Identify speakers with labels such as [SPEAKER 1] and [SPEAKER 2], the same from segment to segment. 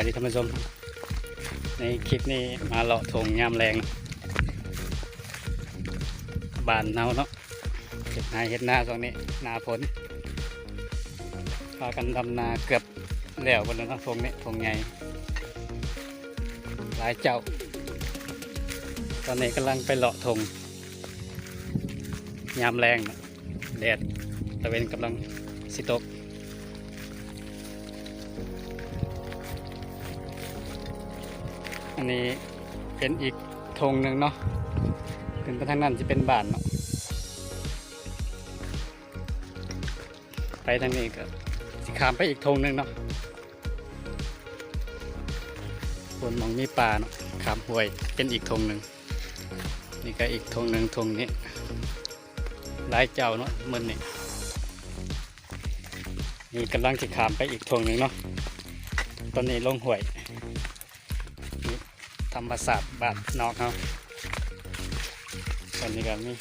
[SPEAKER 1] วัสดีท่านผู้ชม ในคลิปนี้มาเลาะทงยามแรงบานเนาเนาะเห็ดนาเห็ดหน้าตรงนี้นาฝนพากันดำนาเกือบแล้วบนแล้นทงนี้ทงใหญ่หลายเจ้า ตอนนี้กำลังไปเลาะทงยามแรงแดดตะเวนกำลังสิตก อันนี้เป็นอีกธงหนึ่งเนาะขึ้นไปทางนั้นจะเป็นบ้านเนาะไปทางนี้ก็สิขามไปอีกธงหนึ่งเนาะบนมองมีป่าเนาะขามห้วยเป็นอีกธงหนึ่งนี่ก็อีกธงหนึ่งธงนี้หลายเจ้าเนาะมันนี่นี่กำลังจะขามไปอีกธงหนึ่งเนาะตอนนี้ลงห้วย ธรรมศาสตร์บ้านนอกเขาตอนนี้ก็มี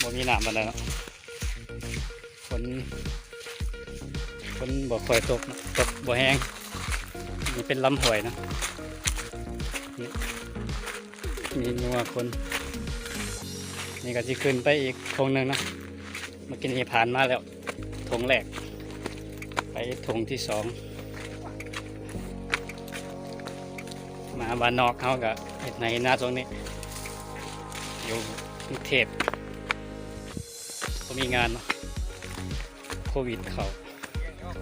[SPEAKER 1] บ่มีน้ำอะไรเนาะฝนฝนบ่ค่อยตกตกบ่แห้งนี่เป็นลำห้วยนะมีนัวคน นี่ก็จะขึ้นไปอีกทงหนึ่งนะมื่อกี้นี้ผ่านมาแล้วทงแรก ไปทงที่สอง มาบ้านนอกเขากับเฮ็ดในหน้าตรงนี้ อยู่กรุงเทพก็มีงานเนาะโควิดเขา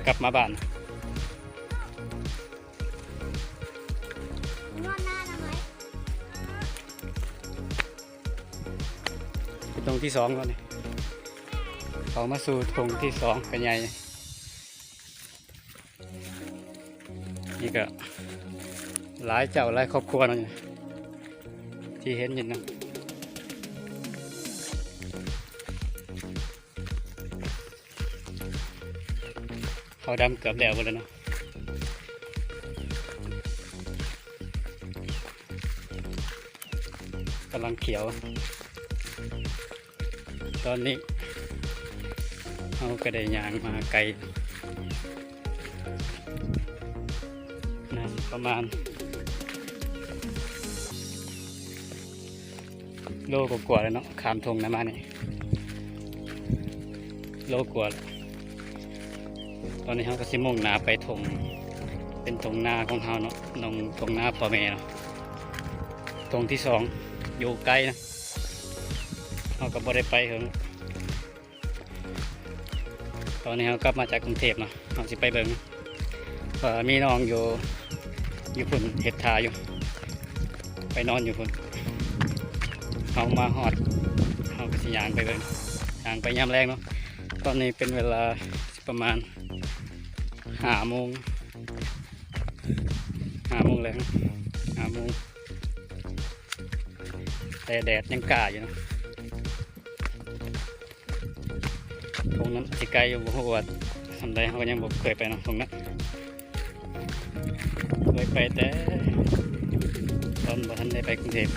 [SPEAKER 1] กลับมาบ้านเป็นตรงที่สองแล้วนี่เขามาสู่ตรงที่สองกันใหญ่นี่ก็ หลายเจ้าหลายครอบครัวนะที่เห็นอยู่นะเขาดำเกือบแล้วหมดแล้วเนาะกำลังเขียว ตอนนี้เราก็ได้ยางมาไกลนะประมาณ โลกว่าๆแล้วเนาะขามทงนะมาเนี่ยโลกว่าตอนนี้เขาก็สิมุ่งหนาไปทงเป็นทงนาของเขาเนาะนงทงนาพ่อแม่เนาะทงที่สองอยู่ไกลนะเราก็บ่ได้ไปเหิงตอนนี้เรากลับมาจากกรุงเทพเนาะเราสิไปเบิงมีน้องอยู่อยู่พุ่นเห็ดทาอยู่ ไปนอนอยู่พุ่น เขามาหอดเขาก็สิยางไปเบิ่งยางไปยามแรงเนาะตอนนี้เป็นเวลาประมาณหาโมงหาโมงแรงห้าโมงแต่แดดยังกล้าอยู่เนาะตรงนั้นสิไกลอยู่บ่ฮู้ว่าทำได้เขาก็ยังบ่เคยไปนะตรงนั้นเคยไปแต่ตอนบ่ทันได้ไปกรุงเทพ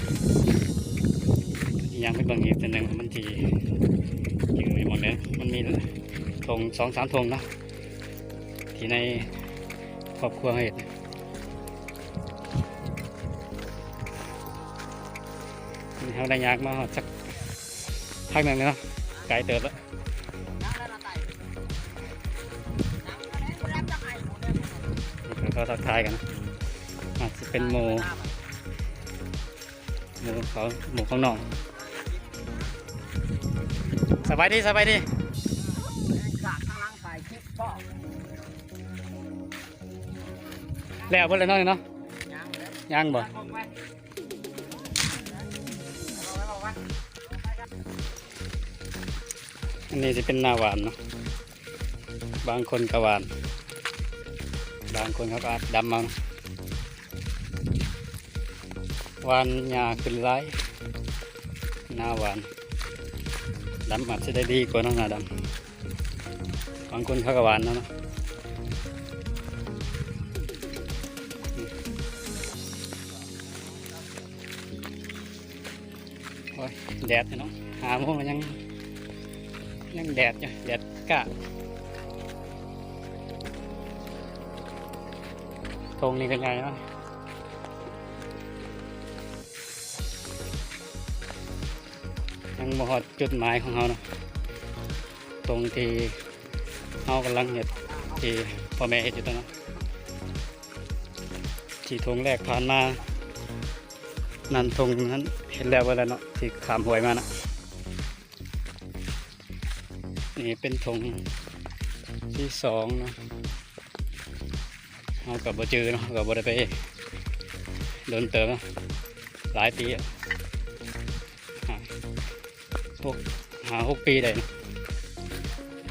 [SPEAKER 1] ยังไปเบิ่งอีกแต่หนึงว่ามันสิอยู่ในหมองใดมันมีธงสองสามธงเนาะที่ในครอบครัวเฮ็ดเขาได้ยากมาฮอดสักพักหนึ่งเนาะไกลเติบแล้วแล้วก็ทักทายกันอาจจะเป็นหมูหมูเขาหมูข้างนอก สบายดีสบายดีแล้วเพิ่นเลยเนาะนี่เนาะยังบ่อันนี้จะเป็นหน้าหวานเนาะบางคนก็หวาน บางคนเขาก็ดำเอาหวานหญ้าขึ้นไร้หน้าหวาน ดำอาจจะได้ดีกว่าน้องหน้าดำบางคนเขาก็หวานนะนะโอ้ยแดดเนาะหาโมงยังยังแดดอยู่แดดกะธงนี่ก็ใหญ่เนาะ ยังบ่ฮอดจุดหมายของเรานะตรงที่เรากำลังเห็ดที่พ่อแม่เห็ดอยู่ตรงนั้นที่ธงแรกผ่านมา นั่นธงนั้นเห็นแล้วว่าแล้วเนาะที่ขามหวยมานะนี่เป็นธงที่สองเนาะเอากับบ่จือเนาะกับบ่ได้ไปโดนเติมเนาะหลายปีอะ หกหาหกปีได้เนะ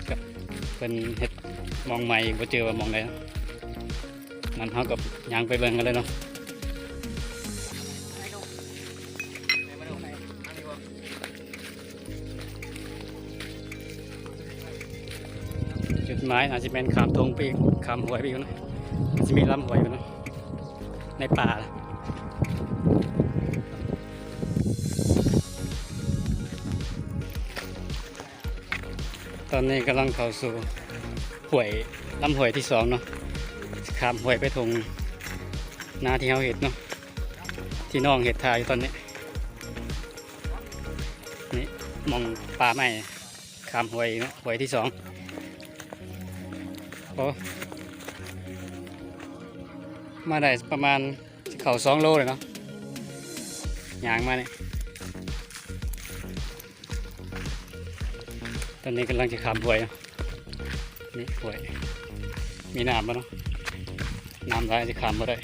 [SPEAKER 1] กับเป็นเห็ดมองใหม่บ่เจอว่ามองได้เนะมันเท่ากับยางไปเบิ่งกันเลยเนาะจุดหมายอาจจะเป็นขามทงปีกขามหวยปีกนะจจะมีลำหวยอยู่นะในป่านะ อนนี้กำลังเข้าสู่หวยลำหวยที่สองเนาะขามหวยไปทงนาที่เขาเห็ดเนาะที่น้องเห็ดทายอยู่ตอนนี้นี่มองป่าใหม่ขามหวยเนาะหวยที่สองโอ้มาได้ประมาณเข่าสองโลเลยเนาะยางมาเนี่ย อนนี้กำลังจะขามหวยเนาะนี่หวย มีน้ำปะเนาะน้ำได้จะขามมาได้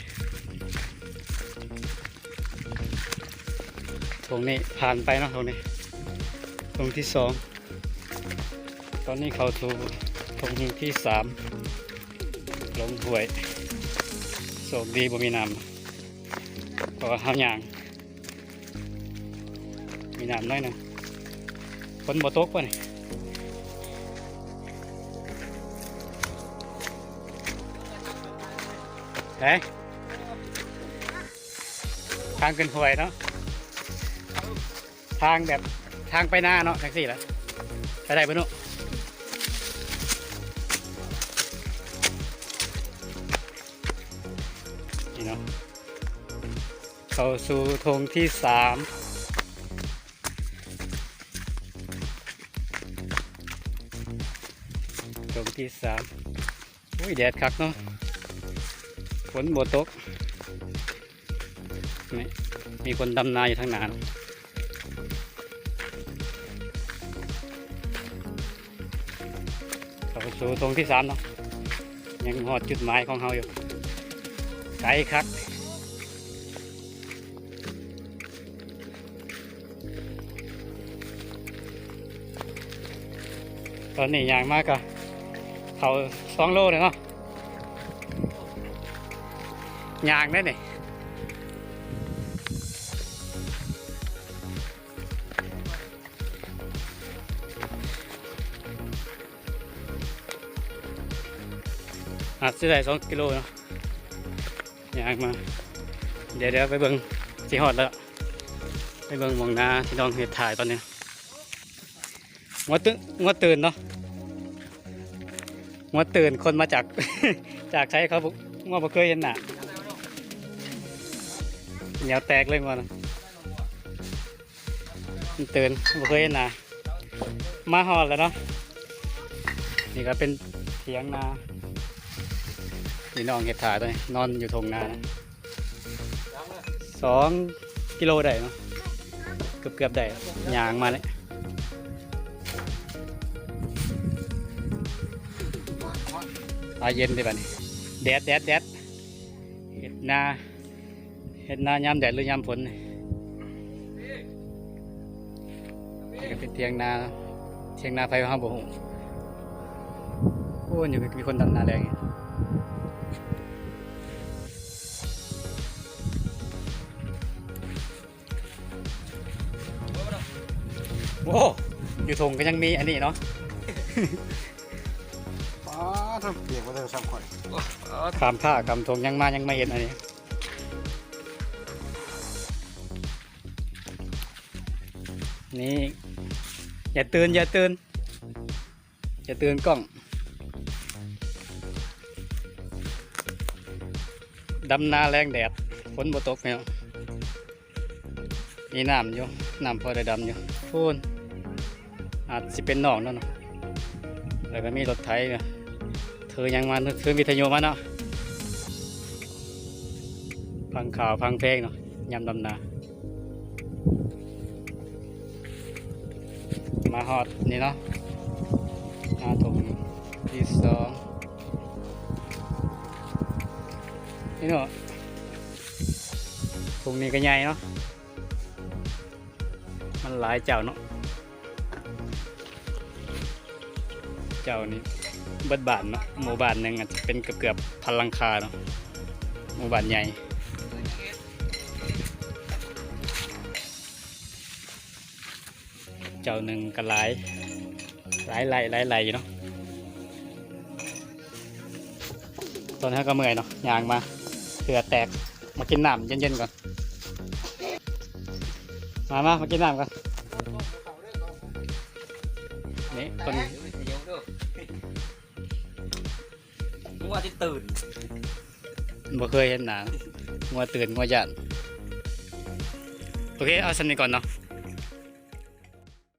[SPEAKER 1] ตรงนี้ผ่านไปเนาะตรงนี้ ตรงที่สอง ตอนนี้เขาถูตรงที่สามลงหวยโชคดีบ่มีน้ำเพราะว่าเฮาย่าง มีน้ำน้อยหนึงฝนบ่ตกป่ะนี่ เฮ้ยทางขึ้นห้วยเนาะทางแบบทางไปหน้าเนาะแท็กซี่ละไปได้ปะนุนี่เนาะเข้าสู่ธงที่สามธงที่สามอุ้ยแดดคักเนาะ ฝนบตกนี่มีคนดำนาอยู่ทางหนานเข้าสู่ธงที่สามเนาะยังหอดจุดหมายของเราอยู่ไกลครับตอนนี้ยางมากอะเขาสองโลเลยเนาะ ยางได้นี่อาจจะได้สองกิโลเนาะยางมา เดี๋ยวเดี๋ยวไปเบิ่งสีหอดแล้ว ไปเบิ่งหมองนาที่น้องเห็ดถ่ายตอนนี้งวตื่นงวตื่นเนาะงวตื่นคนมาจาก จากใช้เขาบอกงวบ่เคยเห็นหน้า เหนียวแตกเลยมันตื่นบ่เคยเห็นน้ามาหอดแล้วเนาะนี่ก็เป็นเถียงนาพี่น้องเห็ดถาตอนนี้นอนอยู่ทงนานะสองกิโลได้เนาะเกือบเกือบๆได้ยางมาเลยอาเย็นได้ป่ะนี่แดดแดดแดดเห็ดนา ห็ดนายามแดดหรือยามฝนนี่นี่ก็เป็นเทียงนา เทียงนาไฟห้างบุหงโอ้ยอยู่มีคนดำนาแรงอยู่โอ้อยู่ทงก็ยังมีอันนี้เนาะ
[SPEAKER 2] อ๋อทำเปียกมาเลยซ้ำข่อย
[SPEAKER 1] ขามผ้ากำทงยังมายังไม่เห็นอันนี้ นี่อย่าตื่นอย่าตื่นอย่าตื่นกล้อง ดำนาแรงแดดฝนบ่ตกแมวมีน้ำอยู่น้ำพอได้ดำอยู่พูนอาจสิเป็นหนองเนาะเนแล้วก็มีรถไถเนี่ยเธอยังมาเธอวิทยุมาเนาะฟังข่าวฟังเพลงเนาะยามดำนา มาฮอดนี่เนาะมาถมที่สองนี่เนาะถุงนี้ก็ใหญ่เนาะมันหลายเจ้าเนาะเจ้านี้เบิดบานเนาะหมู่บ้านหนึ่งอาจจะเป็นเกือบเกือบพันลังคาเนาะหมู่บ้านใหญ่ เจ้าหนึ่งก็หลายหลายไหลหลายไหลอยู่เนาะตอนนี้ก็เมื่อยเนาะยางมาเผื่อแตกมากินน้ำเย็นๆก่อน มามามากินน้ำก่อนนี่คน
[SPEAKER 3] มึงว่าที่ตื่น
[SPEAKER 1] บ่เคยเห็นหนางัวตื่นงัวหยันโอเค เอาสันนี้ก่อนเนาะ